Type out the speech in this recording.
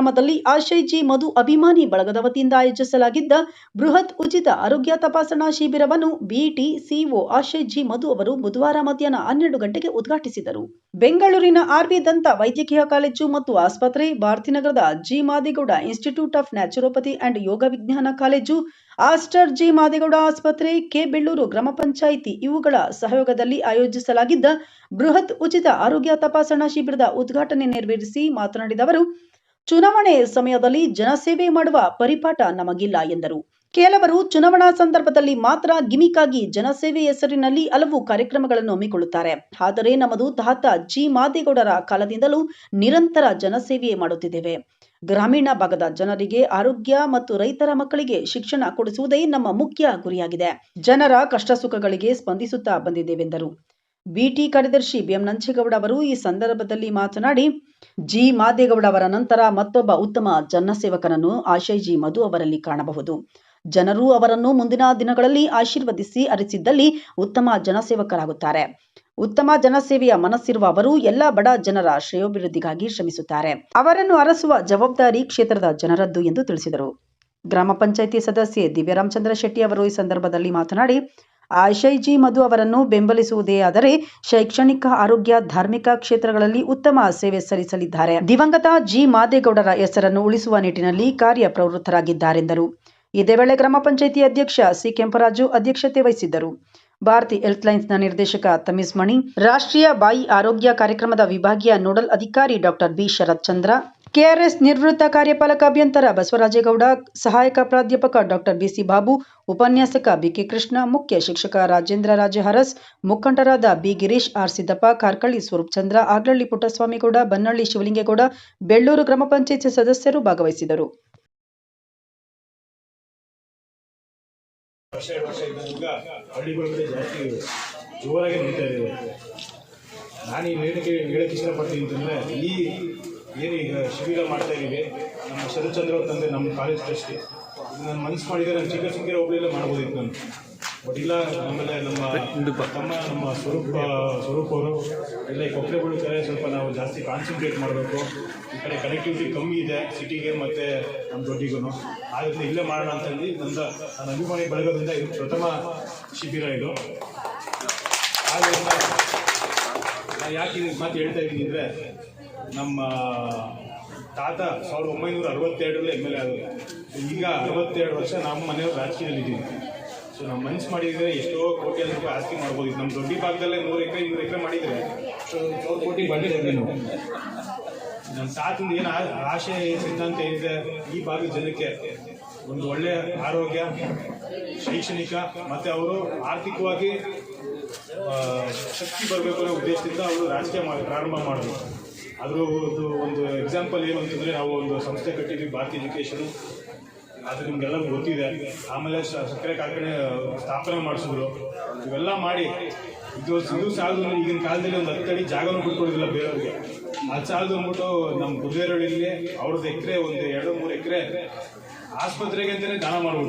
ಗ್ರಾಮದಲ್ಲಿ ಆಶಯ್ ಜಿ ಮಧು ಅಭಿಮಾನಿ ಬಳಗದ ವತಿಯಿಂದ ಆಯೋಜಿಸಲಾಗಿದ್ದ ಬೃಹತ್ ಉಚಿತ ಆರೋಗ್ಯ ತಪಾಸಣಾ ಶಿಬಿರವನ್ನು BT CO Ashay G Madhu ಅವರು ಬುಧವಾರ ಮಧ್ಯಾಹ್ನ ಹನ್ನೆರಡು ಗಂಟೆಗೆ ಉದ್ಘಾಟಿಸಿದರು. ಬೆಂಗಳೂರಿನ ಆರ್ವಿ ದಂತ ವೈದ್ಯಕೀಯ ಕಾಲೇಜು ಮತ್ತು ಆಸ್ಪತ್ರೆ ಭಾರತೀನಗರದ G Madegowda institute of naturopathy and yoga ವಿಜ್ಞಾನ ಕಾಲೇಜು, ಆಸ್ಟರ್ ಜಿ ಮಾದೇಗೌಡ ಆಸ್ಪತ್ರೆ, ಕೆ ಬೆಳ್ಳೂರು ಗ್ರಾಮ ಪಂಚಾಯಿತಿ ಇವುಗಳ ಸಹಯೋಗದಲ್ಲಿ ಆಯೋಜಿಸಲಾಗಿದ್ದ ಬೃಹತ್ ಉಚಿತ ಆರೋಗ್ಯ ತಪಾಸಣಾ ಶಿಬಿರದ ಉದ್ಘಾಟನೆ ನೆರವೇರಿಸಿ ಮಾತನಾಡಿದ ಅವರು ಚುನಾವಣೆ ಸಮಯದಲ್ಲಿ ಜನಸೇವೆ ಮಾಡುವ ಪರಿಪಾಠ ನಮಗಿಲ್ಲ ಎಂದರು. ಕೆಲವರು ಚುನಾವಣಾ ಸಂದರ್ಭದಲ್ಲಿ ಮಾತ್ರ ಗಿಮಿಕಾಗಿ ಜನಸೇವೆ ಹೆಸರಿನಲ್ಲಿ ಹಲವು ಕಾರ್ಯಕ್ರಮಗಳನ್ನು ಹಮ್ಮಿಕೊಳ್ಳುತ್ತಾರೆ. ಆದರೆ ನಮ್ಮದು ತಾತ ಜಿ. ಮಾದೇಗೌಡರ ಕಾಲದಿಂದಲೂ ನಿರಂತರ ಜನಸೇವೆ ಮಾಡುತ್ತಿದ್ದೇವೆ. ಗ್ರಾಮೀಣ ಭಾಗದ ಜನರಿಗೆ ಆರೋಗ್ಯ ಮತ್ತು ರೈತರ ಮಕ್ಕಳಿಗೆ ಶಿಕ್ಷಣ ಕೊಡಿಸುವುದೇ ನಮ್ಮ ಮುಖ್ಯ ಗುರಿಯಾಗಿದೆ. ಜನರ ಕಷ್ಟ ಸುಖಗಳಿಗೆ ಸ್ಪಂದಿಸುತ್ತಾ ಬಂದಿದ್ದೇವೆಂದರು. ಬಿಟಿ ಕಾರ್ಯದರ್ಶಿ ಬಿಎಂ ನಂಜೇಗೌಡ ಅವರು ಈ ಸಂದರ್ಭದಲ್ಲಿ ಮಾತನಾಡಿ, ಜಿ. ಮಾದೇಗೌಡ ಅವರ ನಂತರ ಮತ್ತೊಬ್ಬ ಉತ್ತಮ ಜನಸೇವಕನನ್ನು ಆಶಯ್ ಜಿ. ಮಧು ಅವರಲ್ಲಿ ಕಾಣಬಹುದು. ಜನರು ಅವರನ್ನು ಮುಂದಿನ ದಿನಗಳಲ್ಲಿ ಆಶೀರ್ವದಿಸಿ ಅರಿಸಿದ್ದಲ್ಲಿ ಉತ್ತಮ ಜನಸೇವಕರಾಗುತ್ತಾರೆ. ಉತ್ತಮ ಜನಸೇವೆಯ ಮನಸ್ಸಿರುವ ಅವರು ಎಲ್ಲ ಬಡ ಜನರ ಶ್ರೇಯೋಭಿವೃದ್ಧಿಗಾಗಿ ಶ್ರಮಿಸುತ್ತಾರೆ. ಅವರನ್ನು ಅರಸುವ ಜವಾಬ್ದಾರಿ ಕ್ಷೇತ್ರದ ಜನರದ್ದು ಎಂದು ತಿಳಿಸಿದರು. ಗ್ರಾಮ ಪಂಚಾಯಿತಿ ಸದಸ್ಯೆ ದಿವ್ಯರಾಮಚಂದ್ರ ಶೆಟ್ಟಿ ಅವರು ಈ ಸಂದರ್ಭದಲ್ಲಿ ಮಾತನಾಡಿ ಆಶಯ್ ಜಿ ಮಧು ಅವರನ್ನು ಬೆಂಬಲಿಸುವುದೇ ಆದರೆ ಶೈಕ್ಷಣಿಕ, ಆರೋಗ್ಯ, ಧಾರ್ಮಿಕ ಕ್ಷೇತ್ರಗಳಲ್ಲಿ ಉತ್ತಮ ಸೇವೆ ಸಲ್ಲಿಸಲಿದ್ದಾರೆ. ದಿವಂಗತ ಜಿ. ಮಾದೇಗೌಡರ ಹೆಸರನ್ನು ಉಳಿಸುವ ನಿಟ್ಟಿನಲ್ಲಿ ಕಾರ್ಯ ಪ್ರವೃತ್ತರಾಗಿದ್ದಾರೆಂದರು. ಇದೇ ವೇಳೆ ಗ್ರಾಮ ಪಂಚಾಯಿತಿ ಅಧ್ಯಕ್ಷ ಸಿ. ಕೆಂಪರಾಜು ಅಧ್ಯಕ್ಷತೆ ವಹಿಸಿದ್ದರು. ಭಾರತಿ ಹೆಲ್ತ್ ಲೈನ್ಸ್ನ ನಿರ್ದೇಶಕ ತಮೀಸ್ ಮಣಿ, ರಾಷ್ಟ್ರೀಯ ಬಾಯಿ ಆರೋಗ್ಯ ಕಾರ್ಯಕ್ರಮದ ವಿಭಾಗೀಯ ನೋಡಲ್ ಅಧಿಕಾರಿ doctor B. Sharath Chandra KRS ನಿವೃತ್ತ ಕಾರ್ಯಪಾಲಕ ಅಭಿಯಂತರ ಬಸವರಾಜೇಗೌಡ, ಸಹಾಯಕ ಪ್ರಾಧ್ಯಾಪಕ ಡಾಕ್ಟರ್ ಬಿಸಿ ಬಾಬು, ಉಪನ್ಯಾಸಕ ಬಿಕೆ ಕೃಷ್ಣ, ಮುಖ್ಯ ಶಿಕ್ಷಕ ರಾಜೇಂದ್ರ ರಾಜಹರಸ್, ಮುಖಂಡರಾದ ಬಿ ಗಿರೀಶ್, ಆರ್ ಸಿದ್ದಪ್ಪ ಕಾರ್ಕಳ್ಳಿ ಸ್ವರೂಪ್ ಚಂದ್ರ, ಆಗ್ಲಳ್ಳಿ ಪುಟ್ಟಸ್ವಾಮಿಗೌಡ, ಬನ್ನಳ್ಳಿ ಶಿವಲಿಂಗೇಗೌಡ, ಬೆಳ್ಳೂರು ಗ್ರಾಮ ಪಂಚಾಯತ್ ಸದಸ್ಯರು ಭಾಗವಹಿಸಿದರು. ನಾನು ಈ ಹೇಳಿಕೆ ಹೇಳಕ್ಕೆ ಇಷ್ಟಪಡ್ತೀನಿ ಅಂತಂದರೆ ಈ ಏನು ಈಗ ಶಿಬಿರ ಮಾಡ್ತಾ ಇದ್ದೀವಿ? ನಮ್ಮ ಶರತ್ಚಂದ್ರ ತಂದೆ ನಮ್ಮ ಕಾಲೇಜ್ ಟ್ರಸ್ಟಿ ನಾನು ಮನಸ್ಸು ಮಾಡಿದರೆ ನಾನು ಚಿಕ್ಕ ಚಿಕ್ಕ ಹೋಗ್ಲಿಲ್ಲ ಮಾಡ್ಬೋದಿತ್ತು ನಾನು. ಬಟ್ ಇಲ್ಲ ಆಮೇಲೆ ನಮ್ಮ ತಮ್ಮ, ನಮ್ಮ ಸ್ವರೂಪ, ಸ್ವರೂಪ್ ಅವರು ಎಲ್ಲ ಈ ಕೊಪ್ಪಳ ಕಡೆ ಸ್ವಲ್ಪ ನಾವು ಜಾಸ್ತಿ ಕಾನ್ಸಂಟ್ರೇಟ್ ಮಾಡಬೇಕು. ಈ ಕಡೆ ಕನೆಕ್ಟಿವಿಟಿ ಕಮ್ಮಿ ಇದೆ ಸಿಟಿಗೆ ಮತ್ತು ನಮ್ಮ ದೊಡ್ಡಿಗೂ ಆದ್ದರಿಂದ ಇಲ್ಲೇ ಮಾಡೋಣ ಅಂತಂದು ನನ್ನ ನನ್ನ ಅಭಿಮಾನಿ ಬಳಗದಿಂದ ಇದು ಪ್ರಥಮ ಶಿಬಿರ ಇದು. ಆದ್ದರಿಂದ ನಾನು ಯಾಕೆ ಮಾತು ಹೇಳ್ತಾ ಇದ್ದೀನಿ ಅಂದರೆ ನಮ್ಮ ತಾತ ಸಾವಿರದ ಒಂಬೈನೂರ ಅರವತ್ತೆರಡರಲ್ಲಿ ಎಂ ಎಲ್ ಎ ಆದರು ಈಗ ಅರವತ್ತೆರಡು ವರ್ಷ ನಮ್ಮ ಮನೆಯವರು ರಾಜಕೀಯದಲ್ಲಿ ಇದ್ದೀವಿ ಸೊ ನಮ್ಮ ಮನ್ಸು ಮಾಡಿದರೆ ಎಷ್ಟೋ ಕೋಟಿ ರೂಪಾಯಿ ಆಸ್ತಿ ಮಾಡ್ಬೋದು. ನಮ್ಮ ದೊಡ್ಡ ಭಾಗದಲ್ಲೇ ನೂರು ಎಕರೆ ಇನ್ನೂರು ಎಕರೆ ಮಾಡಿದರೆ ಸೊ ಸಾವಿರ ಕೋಟಿ ಬಂದಿದೆ ನಾವು. ನಮ್ಮ ತಾತಂದು ಏನು ಆಶೆ ಸಿದ್ಧಾಂತ ಏನಿದೆ? ಈ ಭಾಗದ ಜನಕ್ಕೆ ಒಂದು ಒಳ್ಳೆಯ ಆರೋಗ್ಯ ಶೈಕ್ಷಣಿಕ ಮತ್ತು ಅವರು ಆರ್ಥಿಕವಾಗಿ ಶಕ್ತಿ ಬರಬೇಕು ಅನ್ನೋ ಉದ್ದೇಶದಿಂದ ಅವರು ರಾಜಕೀಯ ಮಾಡಿ ಪ್ರಾರಂಭ ಮಾಡಿದ್ರು. ಅದ್ರದ್ದು ಒಂದು ಎಕ್ಸಾಂಪಲ್ ಏನು ಅಂತಂದರೆ ನಾವು ಒಂದು ಸಂಸ್ಥೆ ಕಟ್ಟಿದ್ವಿ ಭಾರತಿ ಎಜುಕೇಷನು ಅದು ನಿಮಗೆಲ್ಲ ಗೊತ್ತಿದೆ. ಆಮೇಲೆ ಸಕ್ಕರೆ ಕಾರ್ಖಾನೆ ಸ್ಥಾಪನೆ ಮಾಡಿಸಿದ್ರು. ಇವೆಲ್ಲ ಮಾಡಿ, ಇದು ಇದು ಸಾಲದು ಅಂದ್ರೆ ಈಗಿನ ಕಾಲದಲ್ಲಿ ಒಂದು ಹತ್ತು ಅಡಿ ಜಾಗನೂ ಬಿಟ್ಕೊಡೋದಿಲ್ಲ ಬೇರೆಯವ್ರಿಗೆ. ಅದು ಸಾಲದು ಅಂದ್ಬಿಟ್ಟು ನಮ್ಮ ಕುದುರೆರಳ್ಳಿಲಿ ಅವ್ರದ್ದು ಎಕರೆ, ಒಂದು ಎರಡು ಮೂರು ಎಕರೆ ಆಸ್ಪತ್ರೆಗೆ ಅಂತಲೇ ದಾನ ಮಾಡ್ಬಿಟ್ರು.